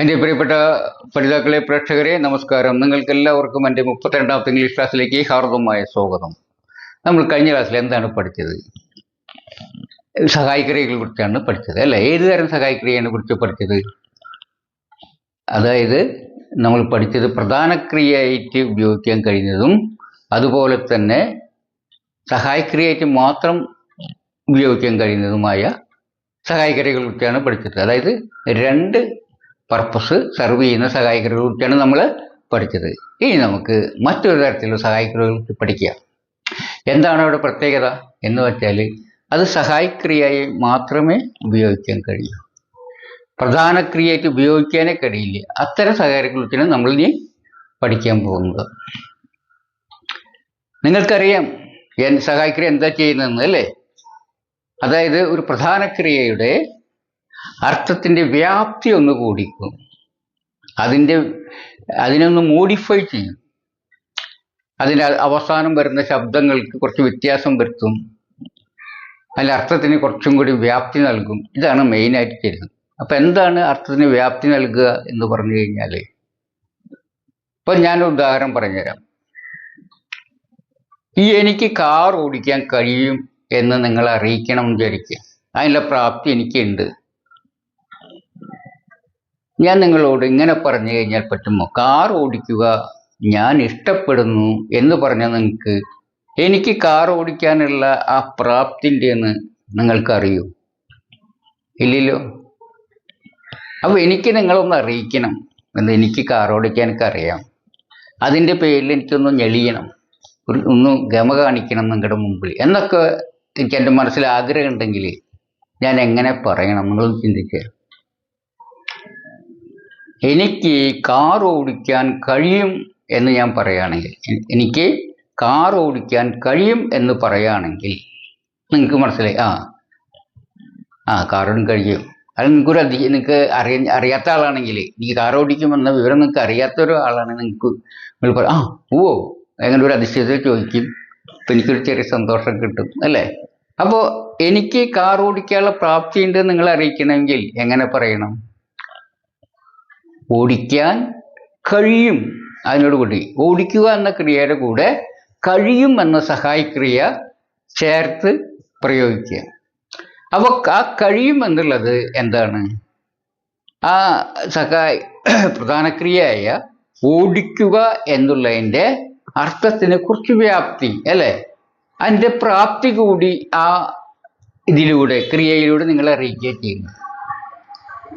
എന്റെ പ്രിയപ്പെട്ട പഠിതാക്കളെ പ്രേക്ഷകരെ നമസ്കാരം. നിങ്ങൾക്ക് എല്ലാവർക്കും എന്റെ മുപ്പത്തിരണ്ടാമത്തെ ഇംഗ്ലീഷ് ക്ലാസ്സിലേക്ക് ഹാർദമായ സ്വാഗതം. നമ്മൾ കഴിഞ്ഞ ക്ലാസ്സിൽ എന്താണ് പഠിച്ചത്? സഹായിക്രിയകളെ കുറിച്ചാണ് പഠിച്ചത് അല്ല? ഏത് തരം സഹായിക്രിയനെ കുറിച്ച് പഠിച്ചത്? അതായത് നമ്മൾ പഠിച്ചത് പ്രധാന ക്രിയയായിട്ട് ഉപയോഗിക്കാൻ കഴിയുന്നതും അതുപോലെ തന്നെ സഹായക്രിയയായിട്ട് മാത്രം ഉപയോഗിക്കാൻ കഴിയുന്നതുമായ സഹായിക്രിയകളെ കുറിച്ചാണ് പഠിച്ചത്. അതായത് രണ്ട് പർപ്പസ് സെർവ് ചെയ്യുന്ന സഹായിക്കരെ കുറിച്ചാണ് നമ്മൾ പഠിച്ചത്. ഇനി നമുക്ക് മറ്റൊരു തരത്തിലുള്ള സഹായിക്കരെ കുറിച്ച് പഠിക്കുക എന്താണ് അവിടെ പ്രത്യേകത എന്ന് വെച്ചാൽ അത് സഹായിക്രിയായി മാത്രമേ ഉപയോഗിക്കാൻ കഴിയൂ. പ്രധാന ക്രിയയായിട്ട് ഉപയോഗിക്കാനേ കഴിയില്ല. അത്തരം സഹായക്രിയകളെ കുറിച്ചാണ് നമ്മൾ ഇനി പഠിക്കാൻ പോകുന്നത്. നിങ്ങൾക്കറിയാം സഹായക്രിയ എന്താ ചെയ്യുന്നതെന്ന് അല്ലേ? അതായത് ഒരു പ്രധാന ക്രിയയുടെ അർത്ഥത്തിന്റെ വ്യാപ്തി ഒന്ന് കൂടിക്കും. അതിന്റെ അതിനൊന്ന് മോഡിഫൈ ചെയ്യും. അതിന്റെ അവസാനം വരുന്ന ശബ്ദങ്ങൾക്ക് കുറച്ച് വ്യത്യാസം വരുത്തും. അതിന്റെ അർത്ഥത്തിന് കുറച്ചും കൂടി വ്യാപ്തി നൽകും. ഇതാണ് മെയിനായിട്ട് ചെയ്യുന്നത് അപ്പം എന്താണ് അർത്ഥത്തിന് വ്യാപ്തി നൽകുക എന്ന് പറഞ്ഞു കഴിഞ്ഞാൽ ഇപ്പം ഞാൻ ഉദാഹരണം പറഞ്ഞുതരാം. ഈ എനിക്ക് കാർ ഓടിക്കാൻ കഴിയും എന്ന് നിങ്ങൾ അറിയിക്കണം വിചാരിക്കുക. അതിനുള്ള പ്രാപ്തി എനിക്കുണ്ട്. ഞാൻ നിങ്ങളോട് ഇങ്ങനെ പറഞ്ഞു കഴിഞ്ഞാൽ പറ്റുമോ? കാർ ഓടിക്കുക ഞാൻ ഇഷ്ടപ്പെടുന്നു എന്ന് പറഞ്ഞാൽ നിങ്ങൾക്ക് എനിക്ക് കാർ ഓടിക്കാനുള്ള ആ പ്രാപ്തിന്റെ എന്ന് നിങ്ങൾക്കറിയൂ? ഇല്ലല്ലോ? അപ്പോൾ എനിക്ക് നിങ്ങളൊന്ന് അറിയിക്കണം എന്ന് എനിക്ക് കാർ ഓടിക്കാൻ എനിക്ക് അറിയാം. അതിന്റെ പേരിൽ എനിക്കൊന്ന് ഞെളിയണം. ഒരു ഒന്ന് ഗമ കാണിക്കണം നിങ്ങളുടെ മുമ്പിൽ. എന്നൊക്കെ എനിക്ക് എന്റെ മനസ്സിൽ ആഗ്രഹം ഉണ്ടെങ്കിൽ ഞാൻ എങ്ങനെ പറയണം നിങ്ങളൊന്ന് ചിന്തിക്കുക. എനിക്ക് കാർ ഓടിക്കാൻ കഴിയും എന്ന് ഞാൻ പറയുകയാണെങ്കിൽ എനിക്ക് കാർ ഓടിക്കാൻ കഴിയും എന്ന് പറയുകയാണെങ്കിൽ നിങ്ങൾക്ക് മനസ്സിലായി ആ ആ കാറോടും കഴിയും. അത് നിങ്ങൾക്കൊരു അധി നിങ്ങൾക്ക് അറിയ അറിയാത്ത ആളാണെങ്കിൽ എനിക്ക് കാർ ഓടിക്കുമെന്ന വിവരം നിങ്ങൾക്ക് അറിയാത്ത ഒരു ആളാണ് നിങ്ങൾക്ക് നിങ്ങൾ പറയും ആ ഓ അങ്ങനെ ഒരു അതിശയത്തെ ചോദിക്കും. അപ്പം എനിക്കൊരു ചെറിയ സന്തോഷം കിട്ടും അല്ലേ? അപ്പോൾ എനിക്ക് കാർ ഓടിക്കാനുള്ള പ്രാപ്തി ഉണ്ട് നിങ്ങൾ അറിയിക്കണമെങ്കിൽ എങ്ങനെ പറയണം? ഓടിക്കാൻ കഴിയും. അതിനോട് കൂടി ഓടിക്കുക എന്ന ക്രിയയുടെ കൂടെ കഴിയും എന്ന സഹായിക്രിയ ചേർത്ത് പ്രയോഗിക്കുക. അപ്പോൾ ആ കഴിയും എന്നുള്ളത് എന്താണ്? ആ സഹായ പ്രധാന ക്രിയയായ ഓടിക്കുക എന്നുള്ളതിന്റെ അർത്ഥത്തിന് കുറച്ച് വ്യാപ്തി അല്ലേ? അതിന്റെ പ്രാപ്തി കൂടി ആ ഇതിലൂടെ ക്രിയയിലൂടെ നിങ്ങൾ അറിയിക്കുക ചെയ്യുന്നു.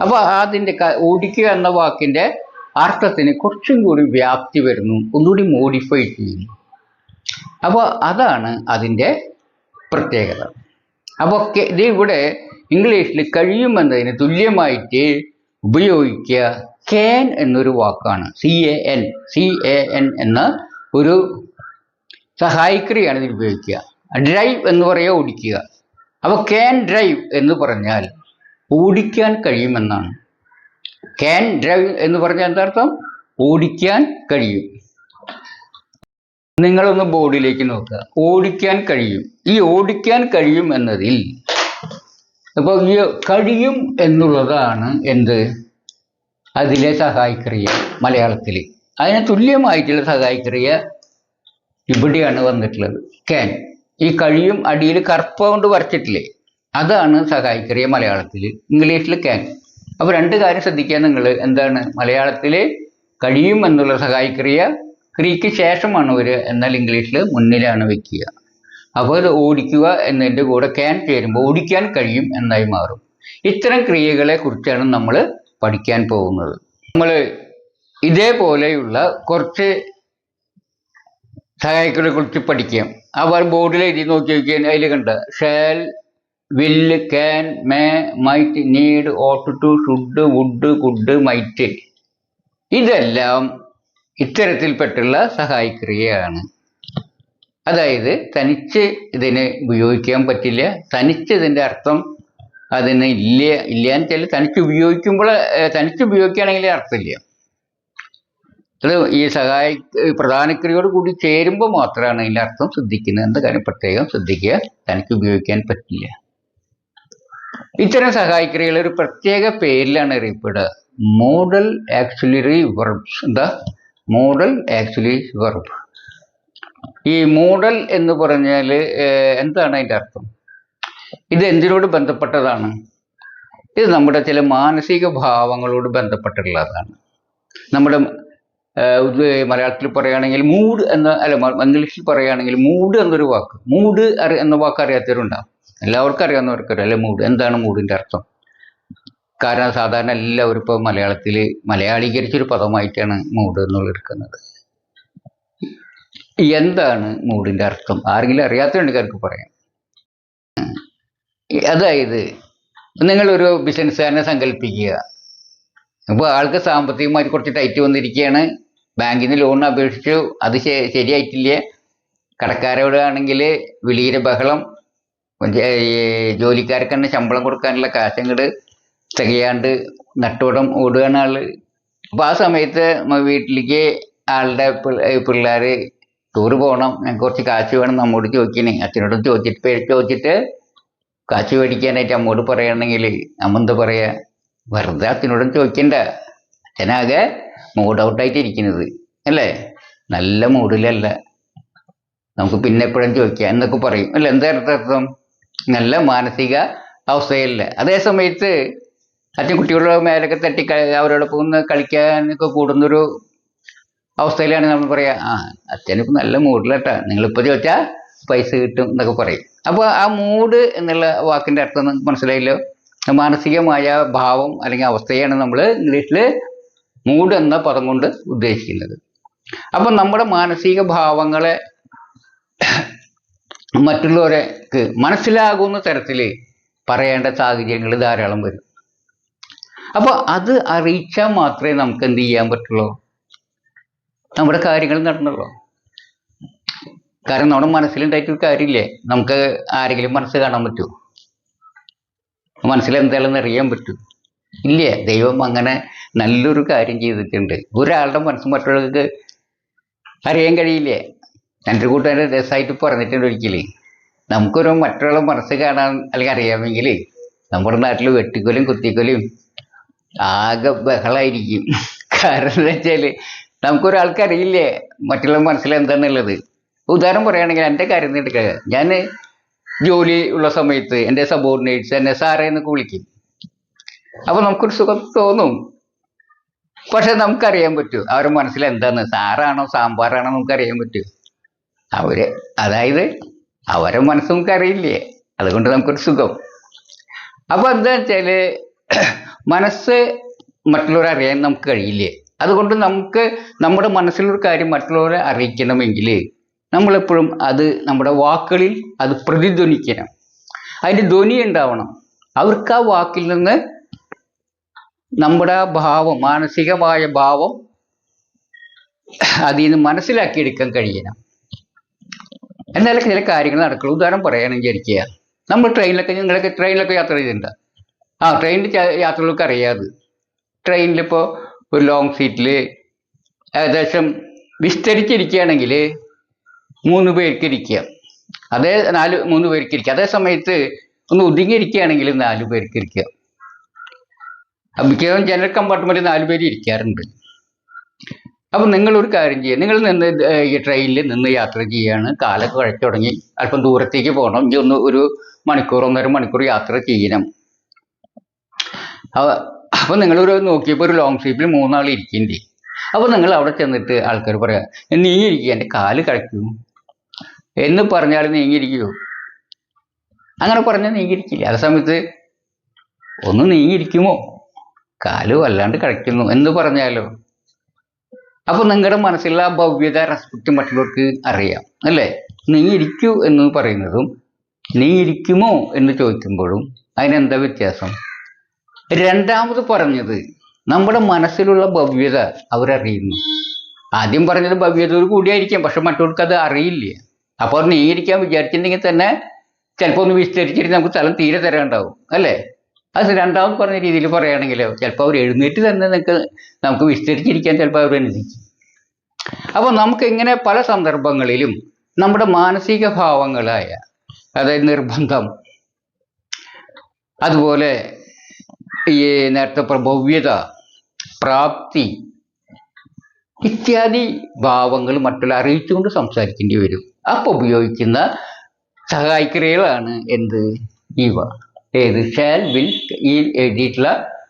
അപ്പോൾ അതിന്റെ ഓടിക്കുക എന്ന വാക്കിന്റെ അർത്ഥത്തിന് കുറച്ചും കൂടി വ്യാപ്തി വരുന്നു. ഒന്നുകൂടി മോഡിഫൈ ചെയ്യുന്നു. അപ്പോൾ അതാണ് അതിന്റെ പ്രത്യേകത. അപ്പോൾ ഇത് ഇവിടെ ഇംഗ്ലീഷിൽ കഴിയുമെന്നതിന് തുല്യമായിട്ട് ഉപയോഗിക്കുക ക്യാൻ എന്നൊരു വാക്കാണ്. C A N C A N എന്ന ഒരു സഹായിക്രിയാണ് ഇതിൽ ഉപയോഗിക്കുക. ഡ്രൈവ് എന്ന് പറയുക ഓടിക്കുക. അപ്പോൾ ക്യാൻ ഡ്രൈവ് എന്ന് പറഞ്ഞാൽ ഓടിക്കാൻ കഴിയുമെന്നാണ്. ക്യാൻ ഡ്രൈവ് എന്ന് പറഞ്ഞാൽ എന്താ അർത്ഥം? ഓടിക്കാൻ കഴിയും. നിങ്ങളൊന്ന് ബോർഡിലേക്ക് നോക്കുക. ഓടിക്കാൻ കഴിയും. ഈ ഓടിക്കാൻ കഴിയും എന്നതിൽ ഇപ്പോൾ ഈ കഴിയും എന്നുള്ളതാണ് എന്ത്? അതിലെ സഹായിക്രിയ മലയാളത്തിൽ അതിന് തുല്യമായിട്ടുള്ള സഹായിക്രിയ ഇവിടെയാണ് വന്നിട്ടുള്ളത്. ക്യാൻ ഈ കഴിയും അടിയിൽ കറുപ്പ കൊണ്ട് വരച്ചിട്ടില്ലേ? അതാണ് സഹായിക്കറിയ മലയാളത്തിൽ ഇംഗ്ലീഷിൽ ക്യാൻ അപ്പോൾ രണ്ട് കാര്യം ശ്രദ്ധിക്കുക നിങ്ങൾ എന്താണ്? മലയാളത്തിൽ കഴിയും എന്നുള്ള സഹായിക്രിയ ക്രിയക്ക് ശേഷമാണ് വരിക എന്നാൽ ഇംഗ്ലീഷിൽ മുന്നിലാണ് വെക്കുക. അപ്പോൾ ഇത് ഓടിക്കുക എന്നതിന്റെ കൂടെ ക്യാൻ ചേരുമ്പോൾ ഓടിക്കാൻ കഴിയും എന്നായി മാറും. ഇത്തരം ക്രിയകളെ കുറിച്ചാണ് നമ്മൾ പഠിക്കാൻ പോകുന്നത്. നമ്മൾ ഇതേപോലെയുള്ള കുറച്ച് സഹായിക്കളെ കുറിച്ച് പഠിക്കാം. അവർ ബോർഡിൽ എഴുതി നോക്കി നോക്കിയാൽ അതിൽ കണ്ട? ഷാൽ വില്ല് can, may, might, need, ought to, should, would, could, might. ഇതെല്ലാം ഇത്തരത്തിൽപ്പെട്ടുള്ള സഹായിക്രിയയാണ്. അതായത് തനിച്ച് ഇതിനെ ഉപയോഗിക്കാൻ പറ്റില്ല. തനിച്ച് ഇതിന്റെ അർത്ഥം അതിന് ഇല്ല ഇല്ല എന്ന് വെച്ചാൽ തനിച്ച് ഉപയോഗിക്കുമ്പോൾ തനിച്ച് ഉപയോഗിക്കുകയാണെങ്കിൽ അർത്ഥമില്ല. അത് ഈ സഹായ പ്രധാനക്രിയയോട് കൂടി ചേരുമ്പോൾ മാത്രമാണ് അതിന്റെ അർത്ഥം ശ്രദ്ധിക്കുന്നത്. എന്ന കാര്യം പ്രത്യേകം ശ്രദ്ധിക്കുക. തനിക്ക് ഉപയോഗിക്കാൻ പറ്റില്ല. ഇത്തരം സഹായക്രിയകൾ ഒരു പ്രത്യേക പേരിലാണ് അറിയപ്പെടുക. മോഡൽ ആക്ച്വലി വെർബ്സ് എന്താ? മോഡൽ ആക്ച്വലി വെർബ് ഈ മോഡൽ എന്ന് പറഞ്ഞാൽ എന്താണ് അതിന്റെ അർത്ഥം? ഇത് എന്തിനോട് ബന്ധപ്പെട്ടതാണ്? ഇത് നമ്മുടെ ചില മാനസിക ഭാവങ്ങളോട് ബന്ധപ്പെട്ടിട്ടുള്ളതാണ്. നമ്മുടെ മലയാളത്തിൽ പറയുകയാണെങ്കിൽ മൂഡ് എന്ന അല്ല ഇംഗ്ലീഷിൽ പറയുകയാണെങ്കിൽ മൂഡ് എന്നൊരു വാക്ക്. മൂഡ് എന്ന വാക്ക് അറിയാത്തവരുണ്ടാവും. എല്ലാവർക്കും അറിയാവുന്നവർക്കറിയാം അല്ലെ മൂഡ്? എന്താണ് മൂഡിന്റെ അർത്ഥം? കാരണം സാധാരണ എല്ലാവരും ഇപ്പോൾ മലയാളത്തിൽ മലയാളീകരിച്ചൊരു പദമായിട്ടാണ് മൂഡ് എന്നുള്ളെടുക്കുന്നത് എന്താണ് മൂഡിന്റെ അർത്ഥം? ആരെങ്കിലും അറിയാത്തതുണ്ടെങ്കിൽ അവർക്ക് പറയാം. അതായത് നിങ്ങളൊരു ബിസിനസ്സുകാരനെ സങ്കല്പിക്കുക. അപ്പോൾ ആൾക്ക് സാമ്പത്തികമായി കുറച്ച് ടൈറ്റ് വന്നിരിക്കുകയാണ്. ബാങ്കിൽ നിന്ന് ലോൺ അപേക്ഷിച്ചു. അത് ശരിയായിട്ടില്ലേ. കടക്കാരോടാണെങ്കിൽ വിളിയുടെ ബഹളം. ജോലിക്കാർക്ക് തന്നെ ശമ്പളം കൊടുക്കാനുള്ള കാശ് അങ്ങോട്ട് തികയാണ്ട് നട്ടോടം ഓടുകയാണ് ആൾ. അപ്പോൾ ആ സമയത്ത് വീട്ടിലേക്ക് ആളുടെ പിള്ളേർ ടൂറ് പോകണം ഞങ്ങൾക്ക് കുറച്ച് കാശ് വേണം നമ്മോട് ചോദിക്കണേ. അച്ഛനോട് ചോദിച്ചിട്ട് ചോദിച്ചിട്ട് കാശ് മേടിക്കാനായിട്ട് അമ്മോട് പറയുകയാണെങ്കിൽ അമ്മ പറയാ വെറുതെ അച്ഛനോടും ചോദിക്കണ്ട. അച്ഛനാകെ മൂഡ് ഔട്ടായിട്ട് ഇരിക്കുന്നത് അല്ലേ? നല്ല മൂഡിലല്ല. നമുക്ക് പിന്നെ എപ്പോഴും ചോദിക്കാം എന്നൊക്കെ പറയും. അല്ല എന്താ അർത്ഥം? നല്ല മാനസിക അവസ്ഥയിൽ അതേ സമയത്ത് അച്ഛൻ കുട്ടികളുടെ മേലൊക്കെ തട്ടി അവരോടൊപ്പം ഒന്ന് കളിക്കാനൊക്കെ കൂടുന്നൊരു അവസ്ഥയിലാണ് നമ്മൾ പറയുക ആ അച്ഛനിപ്പോൾ നല്ല മൂഡിലട്ടാ. നിങ്ങളിപ്പോൾ ചോദിച്ചാൽ പൈസ കിട്ടും എന്നൊക്കെ പറയും. അപ്പോൾ ആ മൂഡ് എന്നുള്ള വാക്കിന്റെ അർത്ഥം മനസ്സിലായല്ലോ? മാനസികമായ ഭാവം അല്ലെങ്കിൽ അവസ്ഥയാണ് നമ്മൾ ഇംഗ്ലീഷിൽ മൂഡ് എന്ന പദം കൊണ്ട് ഉദ്ദേശിക്കുന്നത്. അപ്പം നമ്മുടെ മാനസിക ഭാവങ്ങളെ മറ്റുള്ളവർക്ക് മനസ്സിലാകുന്ന തരത്തിൽ പറയേണ്ട സാഹചര്യങ്ങൾ ധാരാളം വരും. അപ്പോൾ അത് അറിയിച്ചാൽ മാത്രമേ നമുക്ക് എന്ത് ചെയ്യാൻ പറ്റുള്ളൂ? നമ്മുടെ കാര്യങ്ങൾ നടന്നുള്ളൂ. കാരണം നമ്മുടെ മനസ്സിലുണ്ടായിട്ട് ഒരു കാര്യമില്ലേ? നമുക്ക് ആരെങ്കിലും മനസ്സ് കാണാൻ പറ്റുമോ മനസ്സിൽ എന്തായാലും അറിയാൻ പറ്റും. ഇല്ല? ദൈവം അങ്ങനെ നല്ലൊരു കാര്യം ചെയ്തിട്ടുണ്ട്. ഒരാളുടെ മനസ്സ് മറ്റുള്ളവർക്ക് അറിയാൻ കഴിയില്ലേ? എന്റെ കൂട്ടുകാരുടെ രസമായിട്ട് പറഞ്ഞിട്ടുണ്ട് ഒരിക്കലേ. നമുക്കൊരു മറ്റുള്ള മനസ്സ് കാണാൻ അല്ലെങ്കിൽ അറിയാമെങ്കിൽ നമ്മുടെ നാട്ടിൽ വെട്ടിക്കൊലും കുത്തിക്കൊലും ആകെ ബഹളായിരിക്കും. കാരണം എന്താ വെച്ചാൽ നമുക്കൊരാൾക്ക് അറിയില്ലേ മറ്റുള്ള മനസ്സിൽ എന്താണെന്നുള്ളത് ഉദാഹരണം പറയുകയാണെങ്കിൽ എന്റെ കാര്യം എടുക്കുക. ഞാൻ ജോലി ഉള്ള സമയത്ത് എന്റെ സബോർഡിനേറ്റ്സ് എന്നെ സാറേ എന്നൊക്കെ വിളിക്കും. അപ്പോൾ നമുക്കൊരു സുഖം തോന്നും. പക്ഷെ നമുക്കറിയാൻ പറ്റൂ. അവരുടെ മനസ്സിൽ എന്താണ്? സാറാണോ സാമ്പാറാണോ നമുക്കറിയാൻ പറ്റൂ. അവർ അതായത് അവരെ മനസ്സും നമുക്കറിയില്ലേ അതുകൊണ്ട് നമുക്കൊരു സുഖം. അപ്പൊ എന്താ വെച്ചാൽ മനസ്സ് മറ്റുള്ളവരെ അറിയാൻ നമുക്ക് കഴിയില്ലേ? അതുകൊണ്ട് നമുക്ക് നമ്മുടെ മനസ്സിലൊരു കാര്യം മറ്റുള്ളവരെ അറിയിക്കണമെങ്കിൽ നമ്മളെപ്പോഴും അത് നമ്മുടെ വാക്കുകളിൽ അത് പ്രതിധ്വനിക്കണം. അതിന്റെ ധ്വനി ഉണ്ടാവണം. അവർക്ക് ആ വാക്കിൽ നിന്ന് നമ്മുടെ ഭാവം മാനസികമായ ഭാവം അതിൽ നിന്ന് മനസ്സിലാക്കിയെടുക്കാൻ കഴിയണം. എന്നാലേ ചില കാര്യങ്ങൾ നടക്കുള്ളൂ. ഉദാഹരണം പറയുകയാണെങ്കിൽ ഇരിക്കുക. നമ്മൾ ട്രെയിനിലൊക്കെ നിങ്ങളൊക്കെ ട്രെയിനിലൊക്കെ യാത്ര ചെയ്തിട്ടുണ്ട്? ആ ട്രെയിനിൽ യാത്രകളൊക്കെ അറിയാതെ ട്രെയിനിലിപ്പോൾ ഒരു ലോങ് സീറ്റിൽ ഏകദേശം വിസ്തരിച്ചിരിക്കുകയാണെങ്കിൽ മൂന്ന് പേർക്ക് ഇരിക്കുക. അതേ നാല് മൂന്ന് പേർക്ക് ഇരിക്കുക. അതേ സമയത്ത് ഒന്ന് ഒതുങ്ങിയിരിക്കുകയാണെങ്കിൽ നാല് പേർക്ക് ഇരിക്കുക. മിക്കവാറും ജനറൽ കമ്പാർട്ട്മെന്റിൽ നാല് പേര് ഇരിക്കാറുണ്ട്. അപ്പം നിങ്ങളൊരു കാര്യം ചെയ്യുക നിങ്ങൾ നിന്ന് ഈ ട്രെയിനിൽ നിന്ന് യാത്ര ചെയ്യുകയാണ് കാലൊക്കെ കുഴച്ചു തുടങ്ങി. അല്പം ദൂരത്തേക്ക് പോകണം ഇനി ഒന്ന് ഒരു മണിക്കൂർ ഒന്നര മണിക്കൂർ യാത്ര ചെയ്യണം. അപ്പം നിങ്ങളൊരു നോക്കിയപ്പോൾ ഒരു ലോങ് ട്രിപ്പിൽ മൂന്നാൾ ഇരിക്കുന്നുണ്ട് അപ്പൊ നിങ്ങൾ അവിടെ ചെന്നിട്ട് ആൾക്കാർ പറയാ നീങ്ങിയിരിക്കുക എന്റെ കാൽ കഴിക്കൂ എന്ന് പറഞ്ഞാൽ നീങ്ങിയിരിക്കുമോ അങ്ങനെ പറഞ്ഞാൽ നീങ്ങിയിരിക്കില്ല. അതേ സമയത്ത് ഒന്ന് നീങ്ങിയിരിക്കുമോ? കാൽ വല്ലാണ്ട് കഴിക്കുന്നു എന്ന് പറഞ്ഞാലോ? അപ്പൊ നിങ്ങളുടെ മനസ്സിലുള്ള ഭവ്യത റെസ്പെക്ട് മറ്റുള്ളവർക്ക് അറിയാം അല്ലേ? നീ ഇരിക്കൂ എന്ന് പറയുന്നതും നീ ഇരിക്കുമോ എന്ന് ചോദിക്കുമ്പോഴും അതിനെന്താ വ്യത്യാസം? രണ്ടാമത് പറഞ്ഞത് നമ്മുടെ മനസ്സിലുള്ള ഭവ്യത അവരറിയുന്നു. ആദ്യം പറഞ്ഞത് ഭവ്യതയോട് കൂടിയായിരിക്കാം പക്ഷെ മറ്റുള്ളവർക്ക് അത് അറിയില്ല. അപ്പോൾ നീ ഇരിക്കാൻ വിചാരിച്ചിട്ടുണ്ടെങ്കിൽ തന്നെ ചിലപ്പോൾ ഒന്ന് വിസ്തരിച്ചിട്ട് നമുക്ക് സ്ഥലം തീരെ തരാണ്ടാവും അല്ലേ? അത് രണ്ടാമത് പറഞ്ഞ രീതിയിൽ പറയുകയാണെങ്കിലോ ചിലപ്പോൾ അവർ എഴുന്നേറ്റ് തന്നെ നിങ്ങൾക്ക് നമുക്ക് വിസ്തരിച്ചിരിക്കാൻ ചിലപ്പോൾ അവർ അനുവദിക്കും അപ്പോൾ നമുക്ക് ഇങ്ങനെ പല സന്ദർഭങ്ങളിലും നമ്മുടെ മാനസിക ഭാവങ്ങളായ അതായത് നിർബന്ധം അതുപോലെ ഈ നേരത്തെ പ്രഭവ്യത പ്രാപ്തി ഇത്യാദി ഭാവങ്ങൾ മറ്റുള്ള അറിയിച്ചുകൊണ്ട് സംസാരിക്കേണ്ടി വരും. അപ്പോൾ ഉപയോഗിക്കുന്ന സഹായിക്രിയകളാണ് എന്ത്? ഇവ. ഏത്? ഷാൽ വിൽ ഈ എഴുതിയിട്ടുള്ള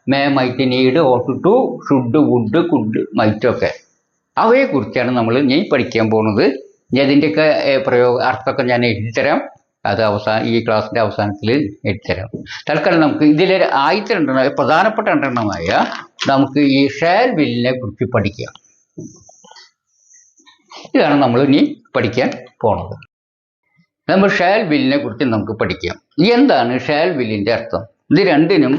may might need ought to should would could മൈറ്റൊക്കെ ഒക്കെ. അവയെക്കുറിച്ചാണ് നമ്മൾ ഇനി പഠിക്കാൻ പോകുന്നത്. ഇനി അതിന്റെയൊക്കെ ഏർ, പ്രയോഗ അർത്ഥമൊക്കെ ഞാൻ എഴുതിത്തരാം. അത് അവസാന ഈ ക്ലാസ്സിന്റെ അവസാനത്തിൽ എഴുതിത്തരാം. തൽക്കാലം നമുക്ക് ഇതിലെ ആദ്യത്തെ രണ്ടെണ്ണം പ്രധാനപ്പെട്ട രണ്ടെണ്ണമായ നമുക്ക് ഈ ഷാൽ വില്ലിനെ കുറിച്ച് പഠിക്കാം. ഇതാണ് നമ്മൾ ഇനി പഠിക്കാൻ പോണത്. നമ്മൾ ഷാൽ വില്ലിനെ കുറിച്ച് നമുക്ക് പഠിക്കാം. എന്താണ് ഷാൽ വില്ലിന്റെ അർത്ഥം? ഇത് രണ്ടിനും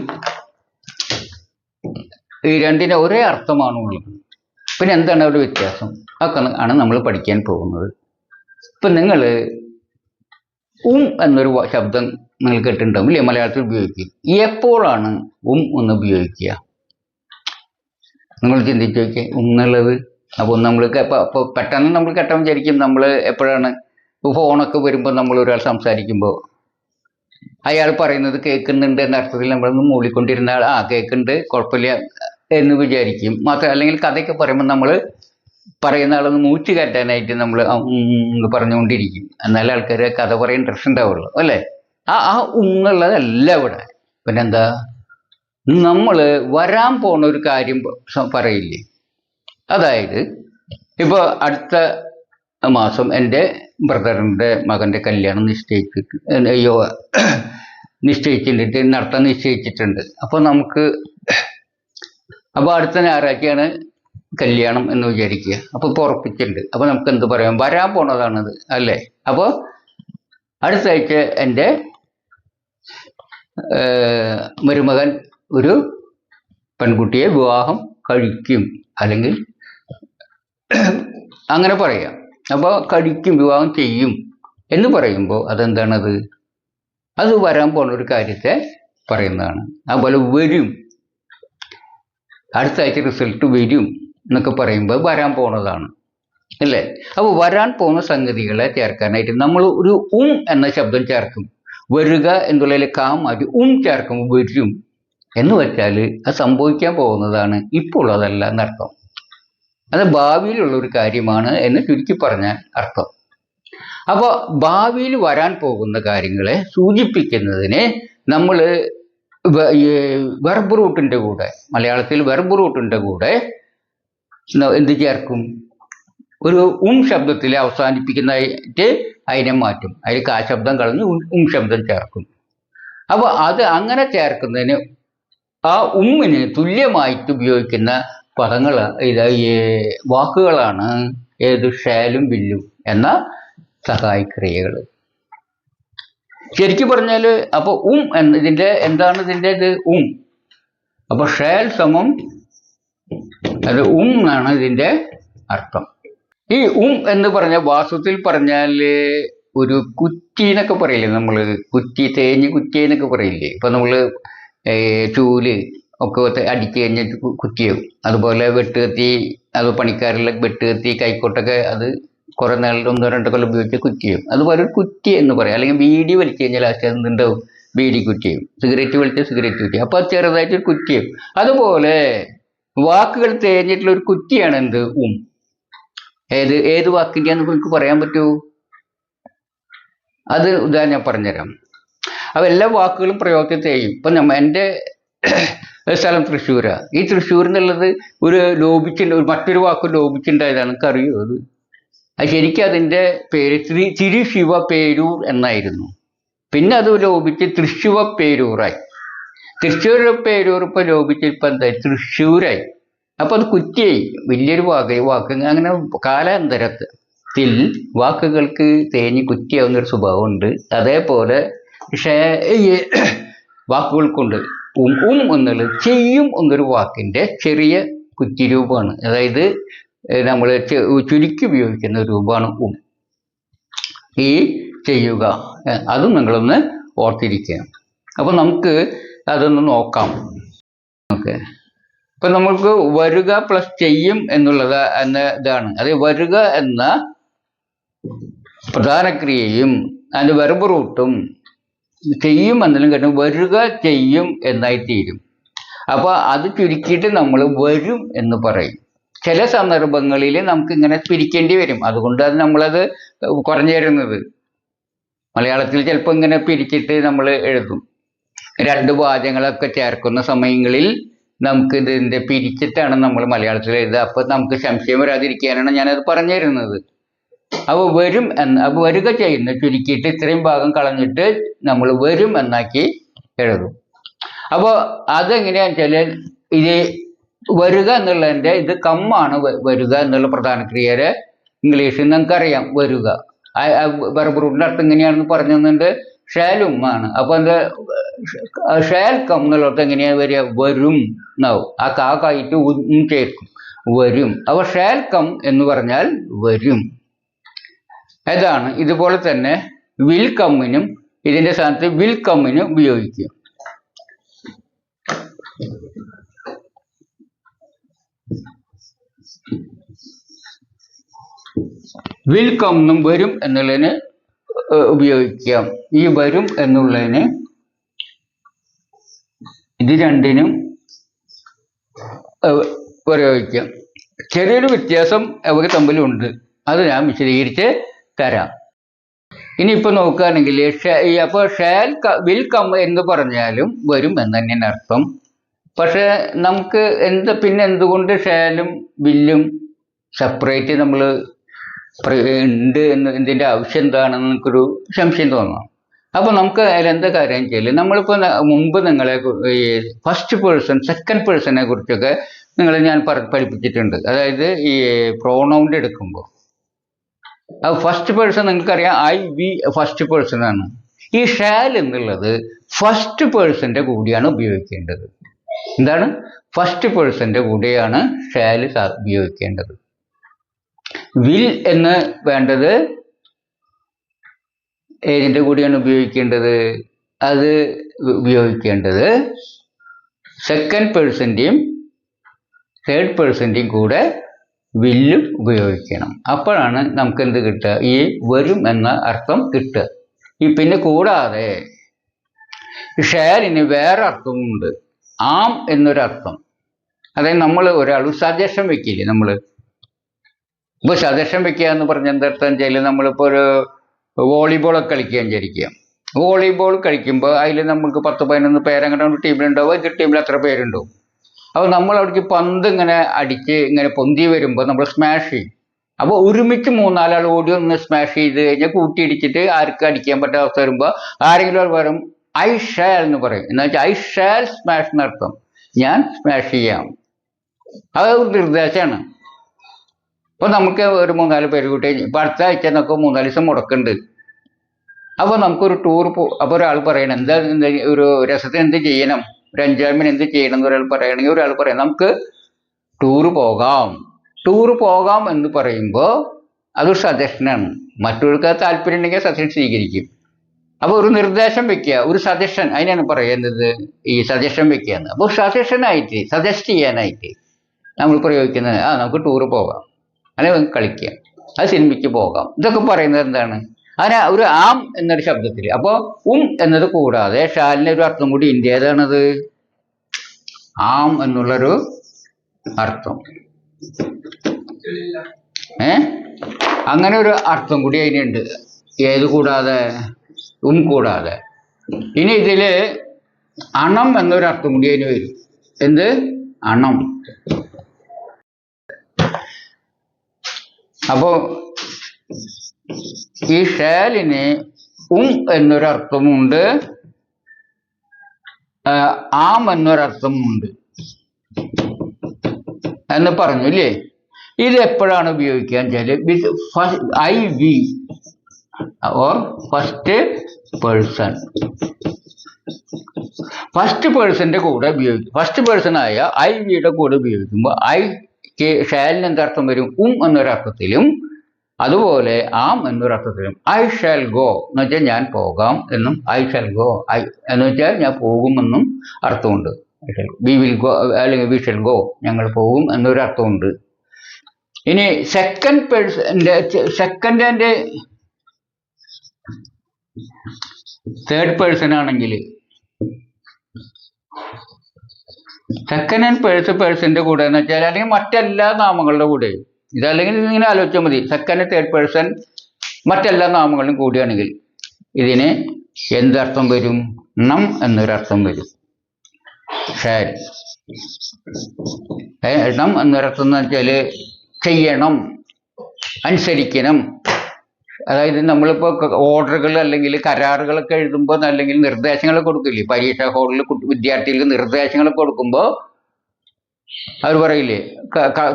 ഈ രണ്ടിനും ഒരേ അർത്ഥമാണ് ഉള്ളത്. പിന്നെ എന്താണ് അവരുടെ വ്യത്യാസം? ഒക്കെ ആണ് നമ്മൾ പഠിക്കാൻ പോകുന്നത്. ഇപ്പൊ നിങ്ങൾ ഉം എന്നൊരു ശബ്ദം നിങ്ങൾ കേട്ടിട്ടുണ്ടാവും ഇല്ലേ മലയാളത്തിൽ ഉപയോഗിക്കും. എപ്പോഴാണ് ഉം എന്ന് ഉപയോഗിക്കുക? നിങ്ങൾ ചിന്തിച്ചു നോക്കിയേ ഉം എന്നുള്ളത്. അപ്പോൾ നമ്മൾ പെട്ടെന്ന് നമ്മൾ കേട്ടാൽ വിചാരിക്കും നമ്മൾ എപ്പോഴാണ് ഫോണൊക്കെ വരുമ്പോൾ നമ്മൾ ഒരാൾ സംസാരിക്കുമ്പോൾ അയാൾ പറയുന്നത് കേൾക്കുന്നുണ്ട് എന്ന അർത്ഥത്തിൽ നമ്മളൊന്ന് മൂളിക്കൊണ്ടിരുന്ന ആൾ ആ കേൾക്കുന്നുണ്ട് കുഴപ്പമില്ല എന്ന് വിചാരിക്കും. മാത്രം അല്ലെങ്കിൽ കഥയൊക്കെ പറയുമ്പോൾ നമ്മൾ പറയുന്ന ആളൊന്ന് മൂച്ച് കയറ്റാനായിട്ട് നമ്മൾ പറഞ്ഞുകൊണ്ടിരിക്കും. എന്നാലേ ആൾക്കാർ കഥ പറയാൻ ഇൻട്രസ്റ്റ് ഉണ്ടാവുള്ളൂ അല്ലേ? ആ ആ ഉന്നുള്ളതല്ല ഇവിടെ. പിന്നെന്താ? നമ്മൾ വരാൻ പോണ ഒരു കാര്യം പറയില്ലേ? അതായത് ഇപ്പോൾ അടുത്ത മാസം എന്റെ ബ്രദറിന്റെ മകന്റെ കല്യാണം നിശ്ചയിച്ചിട്ട് അയ്യോ നിശ്ചയിച്ചിട്ടുണ്ട് നടത്താൻ നിശ്ചയിച്ചിട്ടുണ്ട്. അപ്പോൾ നമുക്ക് അപ്പോൾ അടുത്ത ഞായറാഴ്ചയാണ് കല്യാണം എന്ന് വിചാരിക്കുക. അപ്പോൾ ഇപ്പോൾ ഉറപ്പിച്ചിട്ടുണ്ട്. അപ്പോൾ നമുക്ക് എന്ത് പറയാം? വരാൻ പോണതാണത് അല്ലേ? അപ്പോൾ അടുത്ത ആഴ്ച എന്റെ മരുമകൻ ഒരു പെൺകുട്ടിയെ വിവാഹം കഴിക്കും. അല്ലെങ്കിൽ അങ്ങനെ പറയാം. അപ്പോൾ കഴിക്കും വിവാഹം ചെയ്യും എന്ന് പറയുമ്പോൾ അതെന്താണത്? അത് വരാൻ പോണ ഒരു കാര്യത്തെ പറയുന്നതാണ്. അതുപോലെ വരും. അടുത്ത ആഴ്ച റിസൾട്ട് വരും എന്നൊക്കെ പറയുമ്പോൾ വരാൻ പോണതാണ് അല്ലേ? അപ്പോൾ വരാൻ പോകുന്ന സംഗതികളെ ചേർക്കാനായിട്ട് നമ്മൾ ഒരു ഉം എന്ന ശബ്ദം ചേർക്കും. വരിക എന്നുള്ളതിൽ കാ മാറ്റി ഉം ചേർക്കും വരും. എന്ന് വെച്ചാൽ അത് സംഭവിക്കാൻ പോകുന്നതാണ് ഇപ്പോൾ അതല്ല എന്നർത്ഥം. അത് ഭാവിയിലുള്ള ഒരു കാര്യമാണ് എന്ന് ചുരുക്കി പറഞ്ഞാൽ അർത്ഥം. അപ്പോൾ ഭാവിയിൽ വരാൻ പോകുന്ന കാര്യങ്ങളെ സൂചിപ്പിക്കുന്നതിന് നമ്മൾ വെർബ് റൂട്ടിന്റെ കൂടെ മലയാളത്തിൽ വെർബ് റൂട്ടിന്റെ കൂടെ എന്ത് ചേർക്കും? ഒരു ഉം ശബ്ദത്തിൽ അവസാനിപ്പിക്കുന്നതായിട്ട് അതിനെ മാറ്റും. അതിൽ കാ ശബ്ദം കളഞ്ഞ് ഉം ശബ്ദം ചേർക്കും. അപ്പോൾ അത് അങ്ങനെ ചേർക്കുന്നതിന് ആ ഉമ്മിന് തുല്യമായിട്ട് ഉപയോഗിക്കുന്ന പദങ്ങൾ ഇത് ഈ വാക്കുകളാണ് ഏത് ഷാലും ബില്ലും എന്ന സഹായക്രിയകൾ ശരിക്കും പറഞ്ഞാൽ അപ്പൊ ഉം എന്നതിന്റെ എന്താണ് ഇതിന്റെ ഇത്? ഉം. അപ്പൊ ഷാൽ സമം അത് ഉം എന്നാണ് ഇതിന്റെ അർത്ഥം. ഈ ഉം എന്ന് പറഞ്ഞ വാസ്തവത്തിൽ പറഞ്ഞാൽ ഒരു കുറ്റി എന്നൊക്കെ പറയില്ലേ നമ്മൾ കുറ്റി തേഞ്ഞ് കുറ്റി എന്നൊക്കെ പറയില്ലേ? ഇപ്പൊ നമ്മൾ ഏ, ചൂൽ ഒക്കെ അടിച്ചു കഴിഞ്ഞിട്ട് കു- കുറ്റിയാവും അതുപോലെ വെട്ടുകത്തി അത് പണിക്കാരുള്ള വെട്ടുകത്തി കൈക്കോട്ടൊക്കെ അത് കുറെ നാളിൽ ഒന്നോ രണ്ടോ കൊല്ലം ഉപയോഗിച്ച് കുറ്റിയും അതുപോലെ ഒരു കുറ്റി എന്ന് പറയാം. അല്ലെങ്കിൽ ബീഡി വലിച്ചു കഴിഞ്ഞാൽ ലാസ്റ്റ് എന്തുണ്ടാവും? ബീഡി കുറ്റിയും സിഗരറ്റ് വലിച്ച സിഗരറ്റ് കുറ്റി അപ്പൊ അത് ചെറുതായിട്ട് ഒരു കുറ്റിയും അതുപോലെ വാക്കുകൾ തേഞ്ഞിട്ടുള്ള ഒരു കുറ്റിയാണ് എന്ത്? ഉം. ഏത് ഏത് വാക്കിന്റെയാന്ന് നിങ്ങൾക്ക് പറയാൻ പറ്റുമോ അത് ഇതാ ഞാൻ പറഞ്ഞുതരാം. അപ്പൊ എല്ലാ വാക്കുകളും പ്രയോഗത്തിൽ തേയും. ഇപ്പൊ നമ്മ എന്റെ സ്ഥലം തൃശ്ശൂരാ. ഈ തൃശ്ശൂർ എന്നുള്ളത് ഒരു ലോപിച്ചിന്റെ ഒരു മറ്റൊരു വാക്ക് ലോപിച്ചുണ്ടായതാണ്. അറിയോ അത്? അത് ശരിക്കും അതിന്റെ പേര് തിരി തിരു ശിവ പേരൂർ എന്നായിരുന്നു. പിന്നെ അത് ലോപിച്ച് തൃശ്ശിവ പേരൂറായി. തൃശ്ശൂർ പേരൂർ ഇപ്പൊ ലോപിച്ച് ഇപ്പൊ എന്താ തൃശ്ശൂരായി. അപ്പൊ അത് കുറ്റിയായി. വലിയൊരു വാക്ക് വാക്ക് അങ്ങനെ കാലാന്തരത്തിൽ വാക്കുകൾക്ക് തേഞ്ഞ് കുറ്റിയാവുന്ന ഒരു സ്വഭാവമുണ്ട്. അതേപോലെ പക്ഷേ വാക്കുകൾക്കുണ്ട്. ഉം ഉം എന്നുള്ളത് ചെയ്യും എന്നൊരു വാക്കിന്റെ ചെറിയ കുറ്റി രൂപമാണ് അതായത് നമ്മൾ ചുരുക്കി ഉപയോഗിക്കുന്ന രൂപമാണ് ഉം. ഈ ചെയ്യുക. അതും നിങ്ങളൊന്ന് ഓർത്തിരിക്കുക. അപ്പൊ നമുക്ക് അതൊന്ന് നോക്കാം. ഓക്കെ ഇപ്പൊ നമുക്ക് വരുക പ്ലസ് ചെയ്യും എന്നുള്ളത് എന്ന ഇതാണ്. അത് വരുക എന്ന പ്രധാന ക്രിയയും അതിന്റെ വെർബ് റൂട്ടും ചെയ്യും എന്നതിലും കേട്ടു വരുക ചെയ്യും എന്നായി തീരും. അപ്പൊ അത് ചുരുക്കിയിട്ട് നമ്മൾ വരും എന്ന് പറയും. ചില സന്ദർഭങ്ങളിൽ നമുക്ക് ഇങ്ങനെ പിരിക്കേണ്ടി വരും. അതുകൊണ്ട് അത് നമ്മളത് കുറഞ്ഞു തരുന്നത് മലയാളത്തിൽ ചിലപ്പോൾ ഇങ്ങനെ പിരിച്ചിട്ട് നമ്മൾ എഴുതും. രണ്ട് വാചകങ്ങളൊക്കെ ചേർക്കുന്ന സമയങ്ങളിൽ നമുക്ക് ഇതിന്റെ പിരിച്ചിട്ടാണ് നമ്മൾ മലയാളത്തിൽ എഴുതുക. അപ്പൊ നമുക്ക് സംശയം വരാതിരിക്കാനാണ് ഞാനത് പറഞ്ഞു തരുന്നത് അപ്പോൾ വരും എന്ന് അവ വരിക ചെയ്യുന്ന ചുരുക്കിയിട്ട് ഇത്രയും ഭാഗം കളഞ്ഞിട്ട് നമ്മൾ വരും എന്നാക്കി എഴുതും. അപ്പോൾ അതെങ്ങനെയാണെന്ന് വെച്ചാൽ ഇത് വരിക എന്നുള്ളതിന്റെ ഇത് കമ്മാണ് വരിക എന്നുള്ള പ്രധാന ക്രിയയുടെ ഇംഗ്ലീഷിൽ നമുക്കറിയാം വരിക. ബർബറൂട്ടിന്റെ അർത്ഥം എങ്ങനെയാണെന്ന് പറഞ്ഞു തന്നിട്ട് ഷാലും ആണ് അപ്പോൾ എന്താ ഷാൽ കം എന്നുള്ളത് എങ്ങനെയാണ് വരിക? വരും എന്നാവും. ആ കാക്കായിട്ട് ചേർക്കും. വരും. അപ്പോൾ ഷാൽ കം എന്ന് പറഞ്ഞാൽ വരും. അതാണ് ഇതുപോലെ തന്നെ വിൽ കമ്മിനും ഇതിന്റെ സ്ഥാനത്ത് വിൽ കമ്മിനും ഉപയോഗിക്കും വിൽ കമ്മും വരും എന്നുള്ളതിന് ഉപയോഗിക്കാം. ഈ വരും എന്നുള്ളതിന് ഇത് രണ്ടിനും പ്രയോഗിക്കാം ചെറിയൊരു വ്യത്യാസം അവർക്ക് തമ്മിലുണ്ട്. അത് ഞാൻ വിശദീകരിച്ച് തരാം. ഇനിയിപ്പോ നോക്കുകയാണെങ്കിൽ അപ്പൊ ഷേൽ വിൽ കം എന്ന് പറഞ്ഞാലും വരും എന്ന് തന്നെയാണ് അർത്ഥം പക്ഷെ നമുക്ക് എന്ത് പിന്നെ എന്തുകൊണ്ട് ഷാലും വില്ലും സെപ്പറേറ്റ് നമ്മൾ ഉണ്ട് എന്ന് ഇതിന്റെ ആവശ്യം എന്താണെന്ന് നമുക്കൊരു സംശയം തോന്നാം. അപ്പൊ നമുക്ക് അതിലെന്താ കാര്യം ചെയ്യൽ? നമ്മളിപ്പോ മുമ്പ് നിങ്ങളെ ഈ ഫസ്റ്റ് പേഴ്സൺ സെക്കൻഡ് പേഴ്സണെ കുറിച്ചൊക്കെ നിങ്ങളെ ഞാൻ പഠിപ്പിച്ചിട്ടുണ്ട്. അതായത് ഈ പ്രോണൗണ്ട് എടുക്കുമ്പോൾ അത് ഫസ്റ്റ് പേഴ്സൺ നിങ്ങൾക്കറിയാം ഐ വി ഫസ്റ്റ് പേഴ്സൺ ആണ്. ഈ ഷാൽ എന്നുള്ളത് ഫസ്റ്റ് പേഴ്സന്റെ കൂടിയാണ് ഉപയോഗിക്കേണ്ടത്. എന്താണ്? ഫസ്റ്റ് പേഴ്സന്റെ കൂടെയാണ് ഷാൽ ഉപയോഗിക്കേണ്ടത്. വിൽ എന്ന് വേണ്ടത് ഏതിന്റെ കൂടിയാണ് ഉപയോഗിക്കേണ്ടത്? അത് ഉപയോഗിക്കേണ്ടത് സെക്കൻഡ് പേഴ്സന്റെയും തേർഡ് പേഴ്സന്റെയും കൂടെ വില്ലും ഉപയോഗിക്കണം. അപ്പോഴാണ് നമുക്ക് എന്ത് കിട്ടുക? ഈ വരും എന്ന അർത്ഥം കിട്ടുക. ഈ പിന്നെ കൂടാതെ ഷെയറിന് വേറെ അർത്ഥമുണ്ട്. ആം എന്നൊരർത്ഥം. അതായത് നമ്മൾ ഒരാൾ സജഷൻ വെക്കില്ലേ നമ്മൾ ഇപ്പൊ സജഷൻ വെക്കുക എന്ന് പറഞ്ഞ എന്തർത്ഥം വെച്ചാൽ നമ്മളിപ്പോ ഒരു വോളിബോളൊക്കെ കളിക്കാൻ വിചാരിക്കുക. വോളിബോൾ കളിക്കുമ്പോൾ അതിൽ നമുക്ക് പത്ത് പതിനൊന്ന് പേരങ്ങനെ ടീമിലുണ്ടാവും. എതിർ ടീമിൽ അത്ര പേരുണ്ടാവും. അപ്പോൾ നമ്മൾ അവിടേക്ക് പന്ത് ഇങ്ങനെ അടിച്ച് ഇങ്ങനെ പൊന്തി വരുമ്പോൾ നമ്മൾ സ്മാഷ് ചെയ്യും. അപ്പോൾ ഒരുമിച്ച് മൂന്നാലാൾ ഓടി ഒന്ന് സ്മാഷ് ചെയ്ത് കഴിഞ്ഞാൽ കൂട്ടിയിടിച്ചിട്ട് ആർക്ക് അടിക്കാൻ പറ്റാത്ത അവസ്ഥ വരുമ്പോൾ ആരെങ്കിലും പറയും ഐ ഷാൽ എന്ന് പറയും. എന്ന് വെച്ചാൽ ഐ ഷാൽ സ്മാഷ് എന്നർത്ഥം. ഞാൻ സ്മാഷ് ചെയ്യാം. അത് ഒരു നിർദ്ദേശമാണ്. അപ്പോൾ നമുക്ക് ഒരു മൂന്നാൽ പേര് കൂട്ടി ഇപ്പം അടുത്ത ആഴ്ച നമുക്ക് മൂന്നാൽ ദിവസം മുടക്കുന്നുണ്ട് അപ്പോൾ നമുക്കൊരു ടൂർ പോ അപ്പോൾ ഒരാൾ പറയണം എന്താ ഒരു രസത്തിന് എന്ത് ചെയ്യണം? ഒരു എൻജോയ്മെന്റ് എന്ത് ചെയ്യണം എന്ന് ഒരാൾ പറയുകയാണെങ്കിൽ ഒരാൾ പറയാം നമുക്ക് ടൂർ പോകാം. ടൂർ പോകാം എന്ന് പറയുമ്പോൾ അതൊരു സജഷനാണ് മറ്റൊരാൾക്ക് അത് താല്പര്യം ഉണ്ടെങ്കിൽ സജഷൻ സ്വീകരിക്കും. അപ്പോൾ ഒരു നിർദ്ദേശം വെക്കുക ഒരു സജഷൻ അതിനാണ് പറയുന്നത് ഈ സജഷൻ വെക്കുക എന്ന്. അപ്പോൾ സജഷനായിട്ട് സജസ്റ്റ് ചെയ്യാനായിട്ട് നമ്മൾ പ്രയോഗിക്കുന്നത് ആ നമുക്ക് ടൂർ പോകാം. അല്ലെങ്കിൽ കളിക്കാം. അത് സിനിമയ്ക്ക് പോകാം. ഇതൊക്കെ പറയുന്നത് എന്താണ്? അതിന് ഒരു ആം എന്നൊരു ശബ്ദത്തിൽ അപ്പോൾ ഉം എന്നത് കൂടാതെ ഷാലിന് ഒരു അർത്ഥം കൂടി ഉണ്ട് ഏതാണത് ആം എന്നുള്ളൊരു അർത്ഥം. ഏ? അങ്ങനെ ഒരു അർത്ഥം കൂടി അതിനുണ്ട്. ഏത് കൂടാതെ? ഉം കൂടാതെ. ഇനി ഇതിൽ അണം എന്നൊരു അർത്ഥം കൂടി അതിന് വരും. എന്ത്? അണം. അപ്പോ ഈ ഷാലിന് ഉം എന്നൊരർത്ഥമുണ്ട് ആ, എന്നൊരർത്ഥമുണ്ട് എന്ന് പറഞ്ഞു ഇല്ലേ? ഇത് എപ്പോഴാണ് ഉപയോഗിക്കുക വെച്ചാൽ I we or first person first പേഴ്സന്റെ കൂടെ ഉപയോഗിക്കും. ഫസ്റ്റ് പേഴ്സൺ ആയ ഐ വിയുടെ കൂടെ ഉപയോഗിക്കുമ്പോൾ ഐ ഷാലിന് എന്തർത്ഥം വരും? ഉം എന്നൊരർത്ഥത്തിലും അതുപോലെ ആം എന്നൊരർത്ഥത്തിലും ഐ ഷാൽ ഗോ എന്ന് വെച്ചാൽ ഞാൻ പോകാം എന്നും ഐ ഷാൽ ഗോ ഐ എന്ന് വെച്ചാൽ ഞാൻ പോകുമെന്നും അർത്ഥമുണ്ട്. വി വിൽ ഗോ അല്ലെങ്കിൽ വി ഷാൽ ഗോ ഞങ്ങൾ പോകും എന്നൊരു അർത്ഥമുണ്ട്. ഇനി സെക്കൻഡ് പേഴ്സന്റെ സെക്കൻഡിന്റെ തേർഡ് പേഴ്സൺ ആണെങ്കിൽ സെക്കൻഡ് ആൻഡ് പേഴ്സ് പേഴ്സന്റെ കൂടെ എന്ന് വെച്ചാൽ അല്ലെങ്കിൽ മറ്റെല്ലാ നാമങ്ങളുടെ കൂടെ ഇതല്ലെങ്കിൽ ഇങ്ങനെ ആലോചിച്ചാൽ മതി. സെക്കൻഡ് തേർഡ് പേഴ്സൺ മറ്റെല്ലാ നാമങ്ങളിലും കൂടിയാണെങ്കിൽ ഇതിന് എന്തർത്ഥം വരും? നം എന്നൊരർത്ഥം വരും. ഷാൽ നം എന്നൊരർത്ഥം എന്ന് വെച്ചാൽ ചെയ്യണം അനുസരിക്കണം. അതായത് നമ്മളിപ്പോൾ ഓർഡറുകൾ അല്ലെങ്കിൽ കരാറുകളൊക്കെ എഴുതുമ്പോൾ അല്ലെങ്കിൽ നിർദ്ദേശങ്ങൾ കൊടുക്കില്ലേ? പരീക്ഷാ ഹോളിൽ വിദ്യാർത്ഥികൾക്ക് നിർദ്ദേശങ്ങൾ കൊടുക്കുമ്പോൾ അവർ പറയില്ലേ?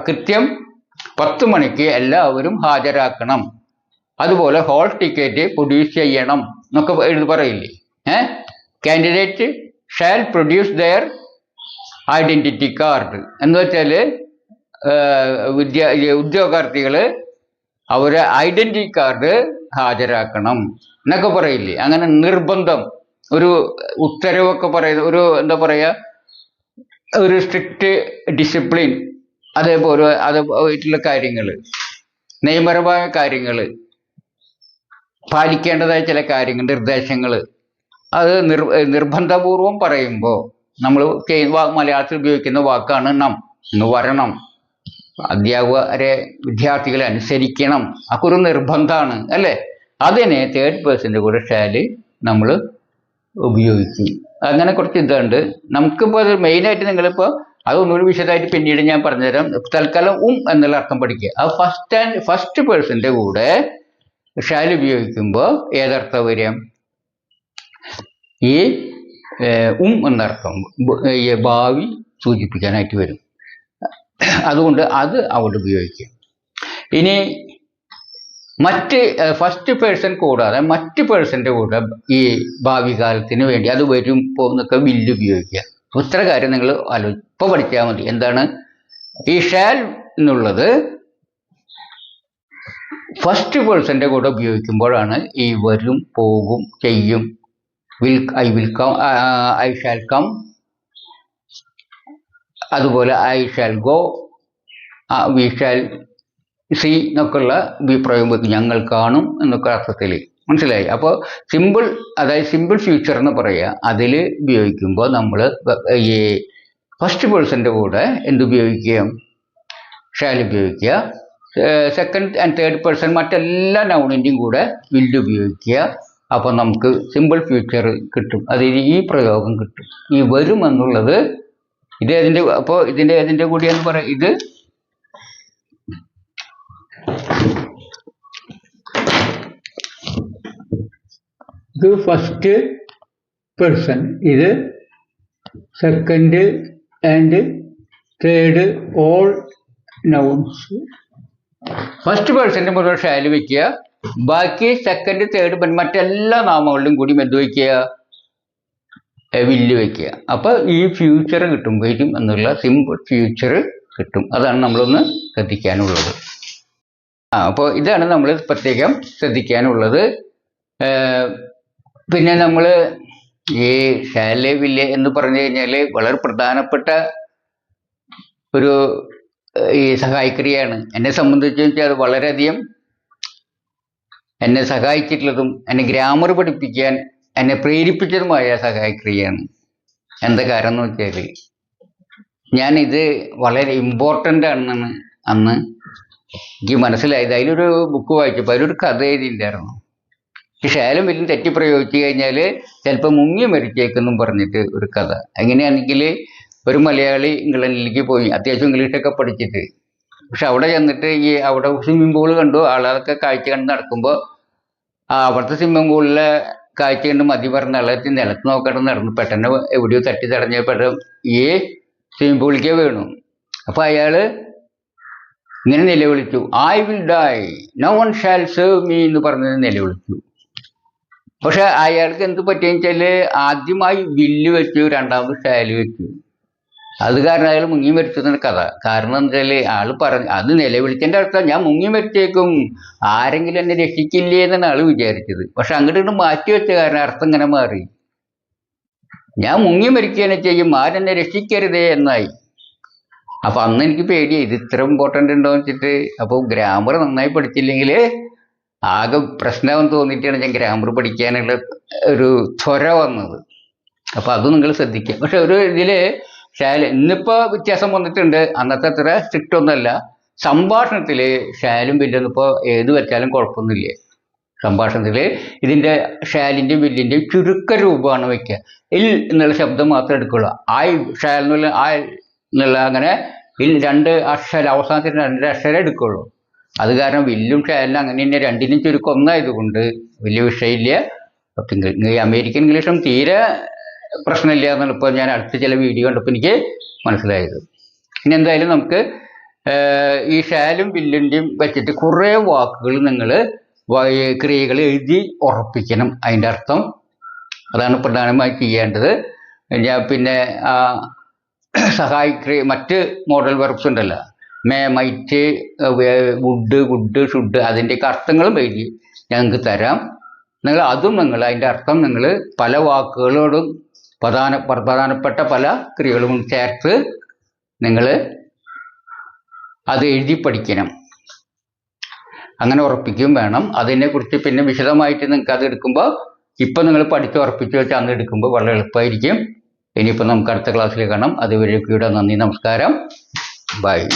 കൃത്യം പത്ത് മണിക്ക് എല്ലാവരും ഹാജരാക്കണം. അതുപോലെ ഹോൾ ടിക്കറ്റ് പ്രൊഡ്യൂസ് ചെയ്യണം എന്നൊക്കെ എഴുതി പറയില്ലേ? ഏ? Candidate shall produce their identity card എന്ന് വെച്ചാൽ വിദ്യാ ഉദ്യോഗാർത്ഥികൾ അവരെ ഐഡന്റിറ്റി കാർഡ് ഹാജരാക്കണം എന്നൊക്കെ പറയില്ലേ? അങ്ങനെ നിർബന്ധം. ഒരു ഉത്തരവൊക്കെ പറയുന്ന ഒരു എന്താ പറയുക ഒരു സ്ട്രിക്റ്റ് ഡിസിപ്ലിൻ അതേപോലെ അതുമായിട്ടുള്ള കാര്യങ്ങൾ നിയമപരമായ കാര്യങ്ങൾ പാലിക്കേണ്ടതായ ചില കാര്യങ്ങൾ നിർദ്ദേശങ്ങൾ അത് നിർ നിർബന്ധപൂർവം പറയുമ്പോൾ നമ്മൾ മലയാളത്തിൽ ഉപയോഗിക്കുന്ന വാക്കാണ് നം എന്ന് വരണം. അധ്യാപകരെ വിദ്യാർത്ഥികളെ അനുസരിക്കണം. അതൊക്കെ ഒരു നിർബന്ധമാണ് അല്ലേ? അതിനെ തേർഡ് പേഴ്സന്റെ കൂടെ ഷാൽ നമ്മൾ ഉപയോഗിക്കും. അങ്ങനെ കുറച്ച് ഇതുണ്ട്. നമുക്കിപ്പോൾ അത് മെയിനായിട്ട് നിങ്ങളിപ്പോൾ അതൊന്നുകൂടി വിശദമായിട്ട് പിന്നീട് ഞാൻ പറഞ്ഞുതരാം. തൽക്കാലം ഉം എന്നുള്ള അർത്ഥം പഠിക്കുക. ആ ഫസ്റ്റ് ആൻഡ് ഫസ്റ്റ് പേഴ്സന്റെ കൂടെ ഷാൽ ഉപയോഗിക്കുമ്പോൾ ഏതർത്ഥം വരിക ഈ ഉം എന്നർത്ഥം ഭാവി സൂചിപ്പിക്കാനായിട്ട് വരും. അതുകൊണ്ട് അത് അവിടെ ഉപയോഗിക്കുക. ഇനി മറ്റ് ഫസ്റ്റ് പേഴ്സൺ കൂടാതെ മറ്റ് പേഴ്സന്റെ കൂടെ ഈ ഭാവി കാലത്തിന് വേണ്ടി അത് വരും പോകുന്നൊക്കെ വില്ല് ഉപയോഗിക്കുക. ഇത്ര കാര്യം നിങ്ങൾ ആലോ ഇപ്പൊ പഠിച്ചാൽ മതി. എന്താണ്? ഈ ഷാൽ എന്നുള്ളത് ഫസ്റ്റ് പേഴ്സന്റെ കൂടെ ഉപയോഗിക്കുമ്പോഴാണ് ഈ വരും പോകും ചെയ്യും. Will I will come I shall come അതുപോലെ I shall go we shall see എന്നൊക്കെയുള്ള വെക്കും ഞങ്ങൾ കാണും എന്നൊക്കെ അർത്ഥത്തിൽ മനസ്സിലായി? അപ്പോൾ സിമ്പിൾ അതായത് സിമ്പിൾ ഫ്യൂച്ചർ എന്ന് പറയുക അതിൽ ഉപയോഗിക്കുമ്പോൾ നമ്മൾ ഈ ഫസ്റ്റ് പേഴ്സന്റെ കൂടെ എന്തുപയോഗിക്കുക? ഷാൽ ഉപയോഗിക്കുക. സെക്കൻഡ് ആൻഡ് തേർഡ് പേഴ്സൺ മറ്റെല്ലാ നൗണിന്റെയും കൂടെ വില്ല് ഉപയോഗിക്കുക. അപ്പോൾ നമുക്ക് സിമ്പിൾ ഫ്യൂച്ചർ കിട്ടും. അത് ഈ പ്രയോഗം കിട്ടും. ഈ വരും എന്നുള്ളത് ഇത് അതിന്റെ അപ്പോൾ ഇതിന്റെ ഏതിന്റെ കൂടിയെന്ന് പറയാം ഇത് ഇത് ഫസ്റ്റ് പേഴ്സൺ ഇത് second and third all nouns first പേഴ്സന്റെ മുതൽ ഷാൽ വെക്കുക. ബാക്കി സെക്കൻഡ് തേർഡ് മറ്റെല്ലാ നാമങ്ങളിലും കൂടി എന്ത് വയ്ക്കുക വില്ല് വെക്കുക. അപ്പോൾ ഈ ഫ്യൂച്ചർ കിട്ടുമ്പോഴേക്കും എന്നുള്ള സിമ്പിൾ ഫ്യൂച്ചർ കിട്ടും. അതാണ് നമ്മളൊന്ന് ശ്രദ്ധിക്കാനുള്ളത്. ആ അപ്പോൾ ഇതാണ് നമ്മൾ പ്രത്യേകം ശ്രദ്ധിക്കാനുള്ളത്. പിന്നെ നമ്മൾ ഈ ഷാലെ വില്ലേ എന്ന് പറഞ്ഞു കഴിഞ്ഞാൽ വളരെ പ്രധാനപ്പെട്ട ഒരു ഈ സഹായിക്രിയയാണ്. എന്നെ സംബന്ധിച്ച് വെച്ചാൽ അത് വളരെയധികം എന്നെ സഹായിച്ചിട്ടുള്ളതും എന്നെ ഗ്രാമർ പഠിപ്പിക്കാൻ എന്നെ പ്രേരിപ്പിച്ചതുമായ സഹായക്രിയയാണ്. എന്താ കാരണം എന്ന് വെച്ചാൽ ഞാനിത് വളരെ ഇമ്പോർട്ടന്റ് ആണെന്നാണ് അന്ന് എനിക്ക് മനസ്സിലായത്. അതിലൊരു ബുക്ക് വായിച്ചപ്പോൾ അതിലൊരു കഥ എഴുതിയിട്ടുണ്ടായിരുന്നു. ശാലം വലിയ തെറ്റി പ്രയോഗിച്ചു കഴിഞ്ഞാൽ ചിലപ്പോൾ മുങ്ങി മരിച്ചേക്കെന്നും പറഞ്ഞിട്ട് ഒരു കഥ. എങ്ങനെയാണെങ്കിൽ ഒരു മലയാളി ഇംഗ്ലണ്ടിലേക്ക് പോയി. അത്യാവശ്യം ഇംഗ്ലീഷൊക്കെ പഠിച്ചിട്ട്. പക്ഷെ അവിടെ ചെന്നിട്ട് ഈ അവിടെ സ്വിമ്മിംഗ് പൂൾ കണ്ടു. ആളുകളൊക്കെ കാഴ്ച കണ്ട് നടക്കുമ്പോൾ ആ അവിടുത്തെ സ്വിമ്മിംഗ് പൂളിലെ കാഴ്ച കണ്ട് മതി പറഞ്ഞ ആളെ നിലത്ത് നോക്കാണ്ട് നടന്നു. പെട്ടെന്ന് എവിടെയോ തട്ടി തടഞ്ഞ പെട്ടെന്ന് ഈ സ്വിമ്മിംഗ് പൂളിലേക്ക് വീണു. അപ്പോൾ അയാൾ ഇങ്ങനെ നിലവിളിച്ചു. I will die no one shall save me എന്ന് പറഞ്ഞ് നിലവിളിച്ചു. പക്ഷെ അയാൾക്ക് എന്ത് പറ്റിയെന്ന് വെച്ചാൽ ആദ്യമായി വില്ല് വെച്ചു രണ്ടാമത് ഷാൽ വെച്ചു. അത് കാരണം അയാൾ മുങ്ങി മരിച്ചതാണ് കഥ. കാരണം എന്താ വെച്ചാൽ ആൾ പറഞ്ഞു അത് നിലവിളിച്ചതിന്റെ അർത്ഥം ഞാൻ മുങ്ങി മരിച്ചേക്കും. ആരെങ്കിലും എന്നെ രക്ഷിക്കില്ലേ എന്നാണ് ആൾ വിചാരിച്ചത്. പക്ഷെ അങ്ങോട്ട് മാറ്റി വെച്ച കാരണം അർത്ഥം ഇങ്ങനെ മാറി. ഞാൻ മുങ്ങി മരിക്കുകയാണ് ചെയ്യും ആരെന്നെ രക്ഷിക്കരുതേ എന്നായി. അപ്പൊ അന്ന് എനിക്ക് പേടിയായി ഇത് ഇത്ര ഇമ്പോർട്ടന്റ് ഉണ്ടോ വെച്ചിട്ട്. അപ്പോൾ ഗ്രാമർ നന്നായി പഠിച്ചില്ലെങ്കിൽ ആകെ പ്രശ്നമെന്ന് തോന്നിയിട്ടാണ് ഞാൻ ഗ്രാമർ പഠിക്കാനുള്ള ഒരു ത്വര വന്നത്. അപ്പൊ അത് നിങ്ങൾ ശ്രദ്ധിക്കുക. പക്ഷെ ഒരു ഇതിൽ ശാല ഇന്നിപ്പോ വ്യത്യാസം വന്നിട്ടുണ്ട്. അന്നത്തെ അത്ര സ്ട്രിക്റ്റ് ഒന്നുമല്ല. സംഭാഷണത്തിൽ ശാലും ബില്ലൊന്നും ഇപ്പോൾ ഏത് വെച്ചാലും കുഴപ്പമൊന്നുമില്ല. സംഭാഷണത്തിൽ ഇതിന്റെ ഷാലിന്റെയും ബില്ലിന്റെയും ചുരുക്ക രൂപമാണ് വയ്ക്കുക ഇൽ എന്നുള്ള ശബ്ദം മാത്രമേ എടുക്കുള്ളൂ. ആയ് ഷാൽ ആയ് എന്നുള്ള അങ്ങനെ ഇൽ രണ്ട് അക്ഷരം അവസാനത്തിന് രണ്ട് അക്ഷരം എടുക്കുള്ളൂ. അത് കാരണം വില്ലും ഷാലും അങ്ങനെ തന്നെ രണ്ടിനും ചുരുക്കം ഒന്നായതുകൊണ്ട് വലിയ വിഷയമില്ല. ഈ അമേരിക്കൻ ഇംഗ്ലീഷും തീരെ പ്രശ്നമില്ല എന്നാണ് ഇപ്പോൾ ഞാൻ അടുത്ത ചില വീഡിയോ കണ്ടപ്പോൾ എനിക്ക് മനസ്സിലായത്. ഇനി എന്തായാലും നമുക്ക് ഈ ഷാലും വില്ലിന്റെയും വെച്ചിട്ട് കുറേ വാക്കുകൾ നിങ്ങൾ ക്രിയകൾ എഴുതി ഉറപ്പിക്കണം അതിന്റെ അർത്ഥം. അതാണ് പ്രധാനമായി ചെയ്യേണ്ടത്. ഞാൻ പിന്നെ ആ, സഹായിക്രിയ മറ്റ് മോഡൽ വർക്ക്സ് ഉണ്ടല്ലോ. May might would could should അതിന്റെയൊക്കെ അർത്ഥങ്ങളും എഴുതി ഞങ്ങൾക്ക് തരാം. നിങ്ങൾ അതും നിങ്ങൾ അതിന്റെ അർത്ഥം നിങ്ങൾ പല വാക്കുകളോടും പ്രധാന പ്രധാനപ്പെട്ട പല ക്രിയകളും ചേർത്ത് നിങ്ങൾ അത് എഴുതി പഠിക്കണം. അങ്ങനെ ഉറപ്പിക്കുകയും വേണം. അതിനെക്കുറിച്ച് പിന്നെ വിശദമായിട്ട് നിങ്ങൾക്ക് അത് എടുക്കുമ്പോൾ ഇപ്പം നിങ്ങൾ പഠിച്ച് ഉറപ്പിച്ച് വെച്ച് അന്ന് എടുക്കുമ്പോൾ വളരെ എളുപ്പമായിരിക്കും. ഇനിയിപ്പോൾ നമുക്ക് അടുത്ത ക്ലാസ്സിൽ കാണാം. അതുവരെ കൂടെ നന്ദി നമസ്കാരം. ബൈ.